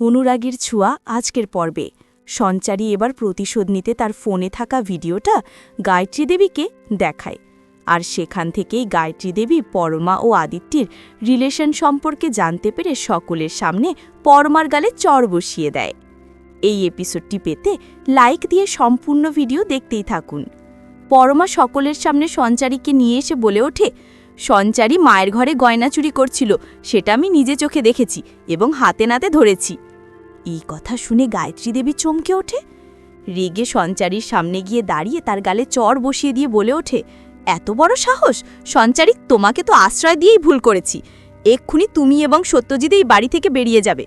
অনুরাগীর ছোঁয়া আজকের পর্বে। সঞ্চারী এবার প্রতিশোধ নিতে তার ফোনে থাকা ভিডিওটা গায়ত্রী দেবীকে দেখায়। আর সেখান থেকেই গায়ত্রী দেবী পরমা ও আদিত্যের রিলেশন সম্পর্কে জানতে পেরে সকলের সামনে পরমার গালে চর বসিয়ে দেয়। এই এপিসোডটি পেতে লাইক দিয়ে সম্পূর্ণ ভিডিও দেখতেই থাকুন। পরমা সকলের সামনে সঞ্চারীকে নিয়ে এসে বলে ওঠে, সঞ্চারী মায়ের ঘরে গয়না চুরি করছিল, সেটা আমি নিজে চোখে দেখেছি এবং হাতে নাতে ধরেছি। এই কথা শুনে গায়ত্রী দেবী চমকে ওঠে। রেগে সঞ্চারীর সামনে গিয়ে দাঁড়িয়ে তার গালে চর বসিয়ে দিয়ে বলে ওঠে, এত বড় সাহস! সঞ্চারী, তোমাকে তো আশ্রয় দিয়েই ভুল করেছি। এক্ষুনি তুমি এবং সত্যজিৎ এই বাড়ি থেকে বেরিয়ে যাবে।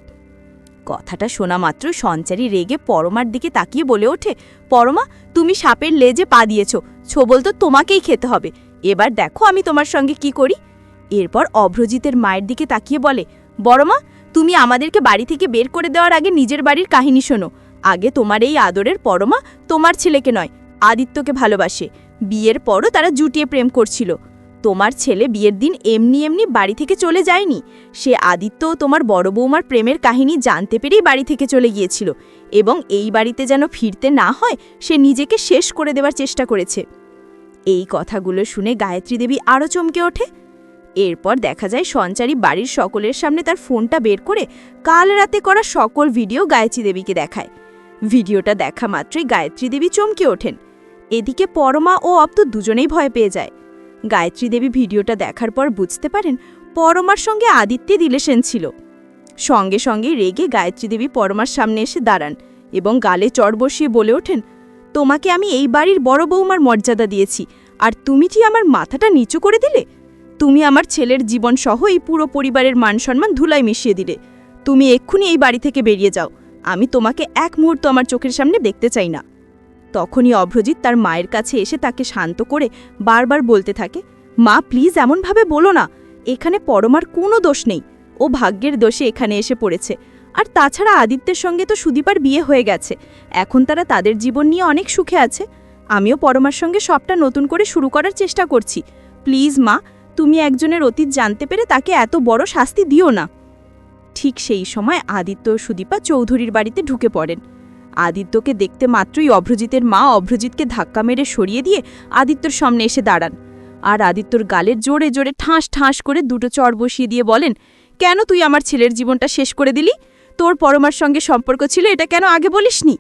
কথাটা শোনা মাত্র সঞ্চারী রেগে পরমার দিকে তাকিয়ে বলে ওঠে, পরমা, তুমি সাপের লেজে পা দিয়েছ, ছোবল তো তোমাকেই খেতে হবে। এবার দেখো আমি তোমার সঙ্গে কি করি? এরপর অভ্রজিতের মায়ের দিকে তাকিয়ে বলে, বড়মা তুমি আমাদেরকে বাড়ি থেকে বের করে দেওয়ার আগে নিজের বাড়ির কাহিনী শোনো। আগে তোমার এই আদরের পরমা তোমার ছেলেকে নয়, আদিত্যকে ভালোবাসে। বিয়ের পরও তারা জুটিয়ে প্রেম করছিল। তোমার ছেলে বিয়ের দিন এমনি এমনি বাড়ি থেকে চলে যায়নি। সে আদিত্য তোমার বড় বৌমার প্রেমের কাহিনী জানতে পেরেই বাড়ি থেকে চলে গিয়েছিল এবং এই বাড়িতে যেন ফিরতে না হয়, সে নিজেকে শেষ করে দেওয়ার চেষ্টা করেছে। এই কথাগুলো শুনে গায়ত্রী দেবী আরও চমকে ওঠে। এরপর দেখা যায় সঞ্চারী বাড়ির সকলের সামনে তার ফোনটা বের করে কাল রাতে করা সকল ভিডিও গায়ত্রী দেবীকে দেখায়। ভিডিওটা দেখা মাত্রই গায়ত্রী দেবী চমকে ওঠেন। এদিকে পরমা ও অপ্ত দুজনেই ভয় পেয়ে যায়। গায়ত্রী দেবী ভিডিওটা দেখার পর বুঝতে পারেন পরমার সঙ্গে আদিত্যের রিলেশন ছিল। সঙ্গে সঙ্গে রেগে গায়ত্রী দেবী পরমার সামনে এসে দাঁড়ান এবং গালে চড় বসিয়ে বলে ওঠেন, তোমাকে আমি এই বাড়ির বড় বৌমার মর্যাদা দিয়েছি, আর তুমি কি আমার মাথাটা নিচু করে দিলে? তুমি আমার ছেলের জীবন সহ এই পুরো পরিবারের মান সম্মান ধুলায় মিশিয়ে দিলে। তুমি এক্ষুনি এই বাড়ি থেকে বেরিয়ে যাও। আমি তোমাকে এক মুহূর্ত আমার চোখের সামনে দেখতে চাই না। তখনই অভ্রজিৎ তার মায়ের কাছে এসে তাকে শান্ত করে বারবার বলতে থাকে, মা, প্লিজ এমনভাবে বলো না। এখানে পরমার কোনো দোষ নেই। ও ভাগ্যের দোষে এখানে এসে পড়েছে। আর তাছাড়া আদিত্যের সঙ্গে তো সুদীপার বিয়ে হয়ে গেছে। এখন তারা তাদের জীবন নিয়ে অনেক সুখে আছে। আমিও পরমার সঙ্গে সবটা নতুন করে শুরু করার চেষ্টা করছি। প্লিজ মা তুমি একজনের অতীত জানতে পেরে তাকে এত বড় শাস্তি দিও না। ঠিক সেই সময় আদিত্য সুদীপা চৌধুরীর বাড়িতে ঢুকে পড়েন। আদিত্যকে দেখতে মাত্রই অভ্রজিতের মা অভ্রজিৎকে ধাক্কা মেরে সরিয়ে দিয়ে আদিত্যর সামনে এসে দাঁড়ান। আর আদিত্যর গালের জোরে জোরে ঠাঁস ঠাঁস করে দুটো চর বসিয়ে দিয়ে বলেন, কেন তুই আমার ছেলের জীবনটা শেষ করে দিলি? তোর পরমার সঙ্গে সম্পর্ক ছিল, এটা কেন আগে বলিসনি?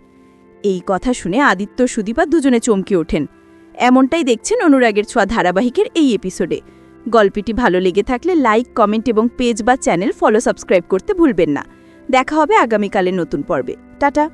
এই কথা শুনে আদিত্য সুদীপা দুজনে চমকে ওঠেন। এমনটাই দেখছেন অনুরাগের ছোঁয়া ধারাবাহিকের এই এপিসোডে গল্পটি ভালো লেগে থাকলে লাইক, কমেন্ট এবং পেজ বা চ্যানেল ফলো সাবস্ক্রাইব করতে ভুলবেন না। দেখা হবে আগামীকালের নতুন পর্বে। টাটা!